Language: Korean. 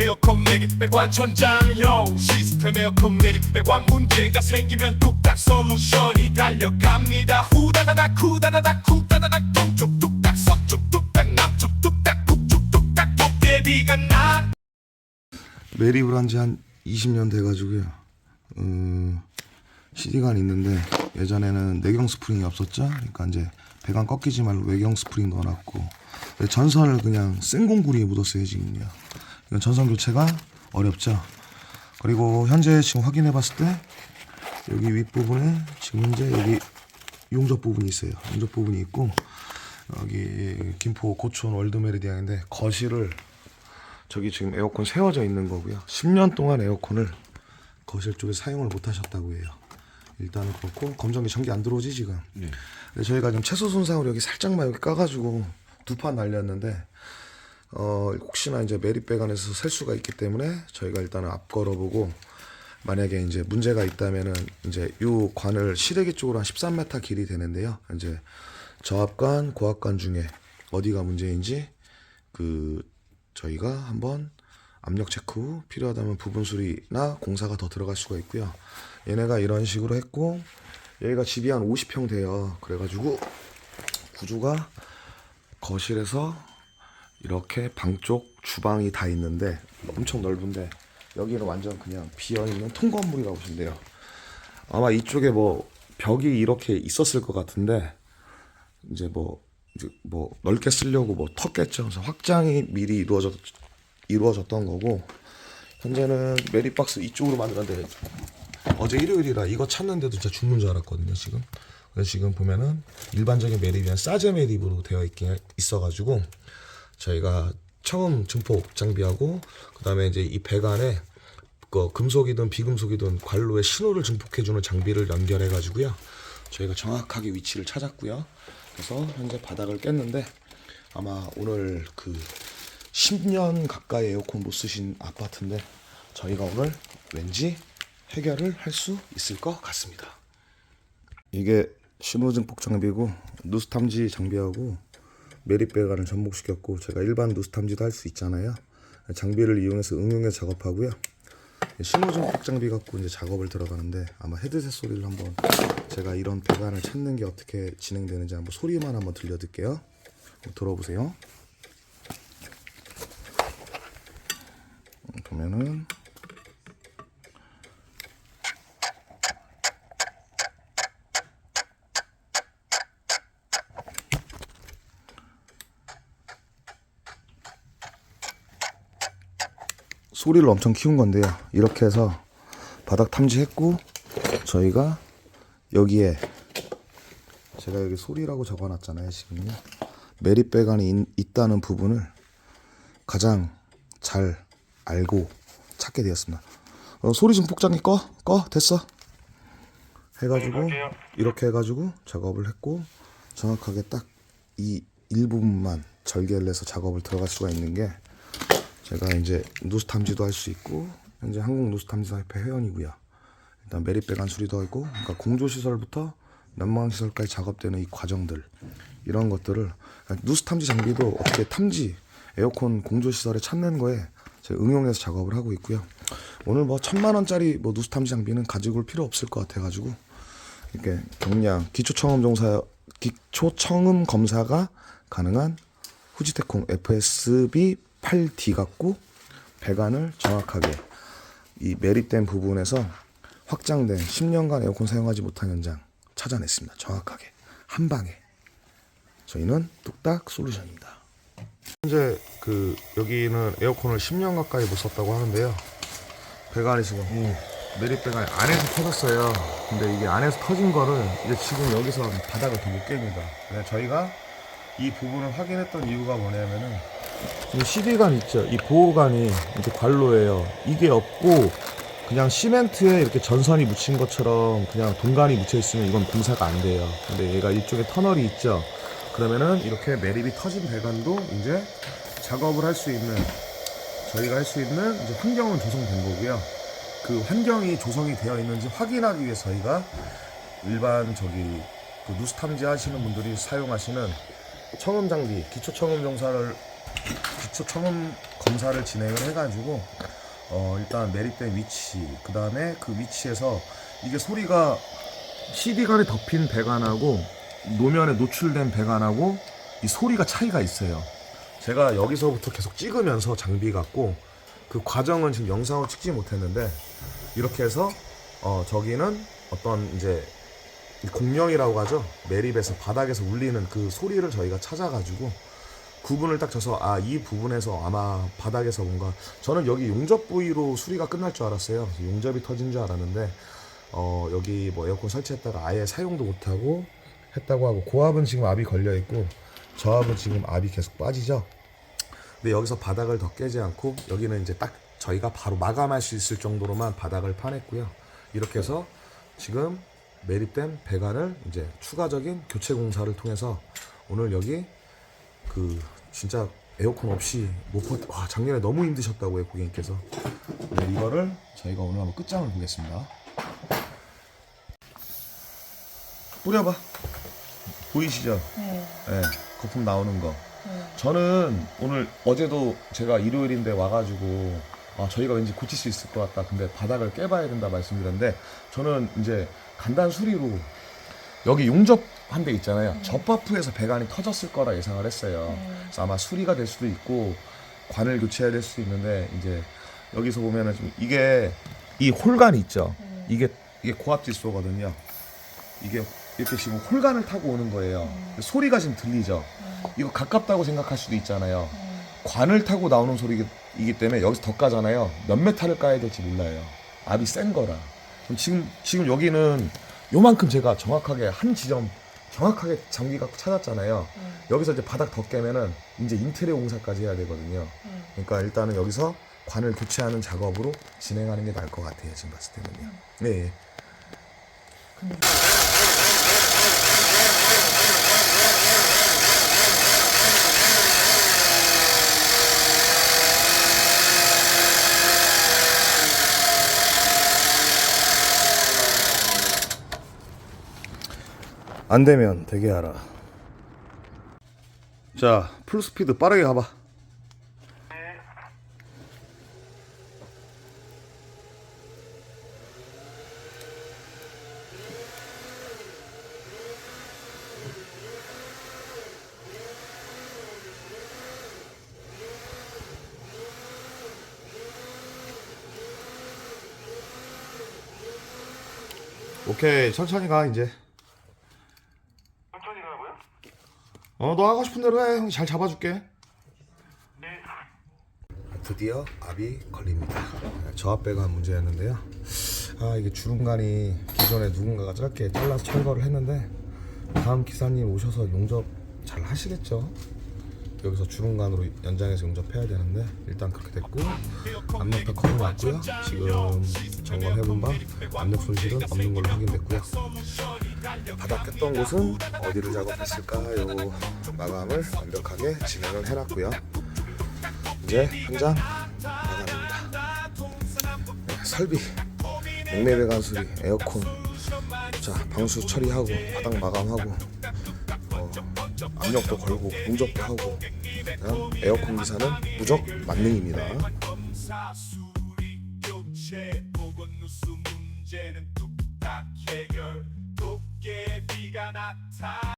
에어컨 매립 배관 천장용 시스템 에어컨 매립 배관 문제가 생기면 뚝딱 솔루션이 달려갑니다 후다다닥 후다다닥 후다다닥 동쪽 뚝딱 서쪽 뚝딱 남쪽 뚝딱 북쪽 뚝딱 도깨비가 나 매립을 한 지 한 20년 돼가지고요. 어, CD가 있는데 예전에는 내경 스프링이 없었죠. 그러니까 이제 배관 꺾이지 말고 외경 스프링 넣어놨고 전선을 그냥 생공구리에 묻었어요 지금요. 이건 전선 교체가 어렵죠. 그리고 현재 지금 확인해 봤을 때 여기 윗부분에 지금 현재 여기 용접 부분이 있어요. 용접 부분이 있고 여기 김포 고촌 월드 메리디안인데 거실을 저기 지금 에어컨 세워져 있는 거고요. 10년 동안 에어컨을 거실 쪽에 사용을 못 하셨다고 해요. 일단은 그렇고 검정기 전기 안 들어오지 지금. 근데 저희가 지금 채소 손상으로 여기 살짝만 여기 까가지고 두 판 날렸는데 어 혹시나 이제 매립배관에서 셀 수가 있기 때문에 저희가 일단은 앞 걸어보고 만약에 이제 문제가 있다면은 이제 요 관을 시래기 쪽으로 한 13m 길이 되는데요. 이제 저압관, 고압관 중에 어디가 문제인지 그 저희가 한번 압력 체크 후 필요하다면 부분 수리나 공사가 더 들어갈 수가 있고요. 얘네가 이런 식으로 했고 여기가 집이 한 50평 돼요. 그래가지고 구조가 거실에서 이렇게 방 쪽 주방이 다 있는데 엄청 넓은데 여기는 완전 그냥 비어 있는 통건물이라고 보시면 돼요. 아마 이쪽에 뭐 벽이 이렇게 있었을 것 같은데 이제 뭐 이제 뭐 넓게 쓰려고 뭐 텄겠죠. 그래서 확장이 미리 이루어졌 이루어졌던 거고 현재는 메리박스 이쪽으로 만들었는데 어제 일요일이라 이거 찾는데도 진짜 죽는 줄 알았거든요. 지금 그래서 지금 보면은 일반적인 매립이랑 싸제 매립으로 되어 있긴 있어가지고 저희가 처음 증폭 장비하고 그다음에 이제 이 배관에 그 금속이든 비금속이든 관로에 신호를 증폭해주는 장비를 연결해 가지고요. 저희가 정확하게 위치를 찾았고요. 그래서 현재 바닥을 깼는데 아마 오늘 그 10년 가까이 에어컨 못 쓰신 아파트인데 저희가 오늘 왠지 해결을 할 수 있을 것 같습니다. 이게 신호 증폭 장비고 누수 탐지 장비하고 매립 배관을 접목시켰고 제가 일반 누수 탐지도 할 수 있잖아요. 장비를 이용해서 응용해서 작업하고요. 신호 증폭 장비 갖고 이제 작업을 들어가는데 아마 헤드셋 소리를 한번 제가 이런 배관을 찾는 게 어떻게 진행되는지 한번 소리만 한번 들려 드릴게요. 한번 들어보세요. 보면은 소리를 엄청 키운 건데요. 이렇게 해서 바닥 탐지했고 저희가 여기에 제가 여기 소리라고 적어놨잖아요. 지금요. 매립 배관이 있- 있다는 부분을 가장 잘 알고 찾게 되었습니다. 어, 소리 증폭 장기 꺼, 꺼, 됐어. 해가지고 이렇게 해가지고 작업을 했고 정확하게 딱 이 일부분만 절개를 해서 작업을 들어갈 수가 있는 게 제가 이제 누수 탐지도 할 수 있고 현재 한국 누수 탐지사 협회 회원이고요. 일단 매립 배관 수리도 하고 그러니까 공조 시설부터 난방 시설까지 작업되는 이 과정들 이런 것들을 누수 탐지 장비도 어떻게 탐지 에어컨 공조 시설에 찾는 거에 응용해서 작업을 하고 있고요. 오늘 뭐 천만 원짜리 뭐 누수 탐지 장비는 가지고 올 필요 없을 것 같아 가지고 이렇게 경량 기초 청음 종사 기초 청음 검사가 가능한 후지테콩 FSB 8D 갖고 배관을 정확하게 이 매립된 부분에서 확장된 10년간 에어컨 사용하지 못한 현장 찾아냈습니다. 정확하게 한 방에 저희는 뚝딱 솔루션입니다. 현재 그 여기는 에어컨을 10년 가까이 못 썼다고 하는데요. 배관이 지금 이 매립 배관이 안에서 터졌어요. 근데 이게 안에서 터진 거를 이제 지금 여기서 바닥을 더 못 깹니다. 그래서 저희가 이 부분을 확인했던 이유가 뭐냐면은 이 CD관 있죠. 이 보호관이 이렇게 관로예요. 이게 없고 그냥 시멘트에 이렇게 전선이 묻힌 것처럼 그냥 동관이 묻혀 있으면 이건 공사가 안 돼요. 근데 얘가 이쪽에 터널이 있죠. 그러면은 이렇게 매립이 터진 배관도 이제 작업을 할 수 있는 저희가 할 수 있는 이제 환경은 조성된 거고요. 그 환경이 조성이 되어 있는지 확인하기 위해서 저희가 일반 저기 그 누수 탐지 하시는 분들이 사용하시는 청음 장비, 기초 청음 정사를 기초 청음 검사를 진행을 해가지고 어, 일단 매립된 위치 그 다음에 그 위치에서 이게 소리가 CD관에 덮인 배관하고 노면에 노출된 배관하고 이 소리가 차이가 있어요. 제가 여기서부터 계속 찍으면서 장비 갖고 그 과정은 지금 영상으로 찍지 못했는데 이렇게 해서 어 저기는 어떤 이제 이 공명이라고 하죠 매립에서 바닥에서 울리는 그 소리를 저희가 찾아가지고 구분을 딱 져서 아 이 부분에서 아마 바닥에서 뭔가 저는 여기 용접 부위로 수리가 끝날 줄 알았어요 용접이 터진 줄 알았는데 어 여기 뭐 에어컨 설치했다가 아예 사용도 못하고 했다고 하고 고압은 지금 압이 걸려 있고 저압은 지금 압이 계속 빠지죠 근데 여기서 바닥을 더 깨지 않고 여기는 이제 딱 저희가 바로 마감할 수 있을 정도로만 바닥을 파냈고요. 이렇게 해서 지금 매립된 배관을 이제 추가적인 교체 공사를 통해서 오늘 여기 그 진짜 에어컨 없이 못 버, 와 작년에 너무 힘드셨다고요 고객님께서. 네, 이거를 저희가 오늘 한번 끝장을 보겠습니다. 뿌려봐. 보이시죠? 네. 네, 거품 나오는 거. 네. 저는 오늘 어제도 제가 일요일인데 와가지고 아 저희가 왠지 고칠 수 있을 것 같다. 근데 바닥을 깨봐야 된다 말씀드렸는데 저는 이제 간단 수리로 여기 용접 한대 있잖아요. 접합부에서 배관이 터졌을 거라 예상을 했어요. 그래서 아마 수리가 될 수도 있고 관을 교체해야 될 수도 있는데 이제 여기서 보면은 좀 이게 이 홀관이 있죠. 이게 이게 고압 질소거든요. 이게 이렇게 지금 홀관을 타고 오는 거예요. 소리가 지금 들리죠. 이거 가깝다고 생각할 수도 있잖아요. 관을 타고 나오는 소리이기 때문에 여기서 더 까잖아요. 몇 메타를 까야 될지 몰라요. 압이 센 거라. 지금 지금 여기는 요만큼 제가 정확하게 한 지점 정확하게 장비 갖고 찾았잖아요. 여기서 이제 바닥 더 깨면은 이제 인테리어 공사까지 해야 되거든요. 그러니까 일단은 여기서 관을 교체하는 작업으로 진행하는 게 나을 것 같아요. 지금 봤을 때는요. 네. 예. 안 되면 되게 하라. 자, 풀 스피드 빠르게 가봐. 오케이, 천천히 가 이제. 천천히 가고요? 어, 너 하고 싶은 대로 해. 형이 잘 잡아줄게. 네. 드디어 압이 걸립니다. 저압배가 문제였는데요. 아, 이게 주름간이 기존에 누군가가 짧게 잘라서 철거를 했는데 다음 기사님 오셔서 용접 잘 하시겠죠? 여기서 주름간으로 연장해서 용접해야 되는데 일단 그렇게 됐고 압력도 커버 맞고요. 지금 점검해본 바 압력 손실은 없는 걸로 확인됐고요. 바닥 꼈던 곳은 어디를 작업했을까요? 마감을 완벽하게 진행을 해놨고요. 이제 현장 마감입니다. 네, 설비, 목내 배관 수리, 에어컨, 자 방수 처리하고 바닥 마감하고 어, 압력도 걸고 용접도 하고 그다음 에어컨 기사는 무적 만능입니다. 검사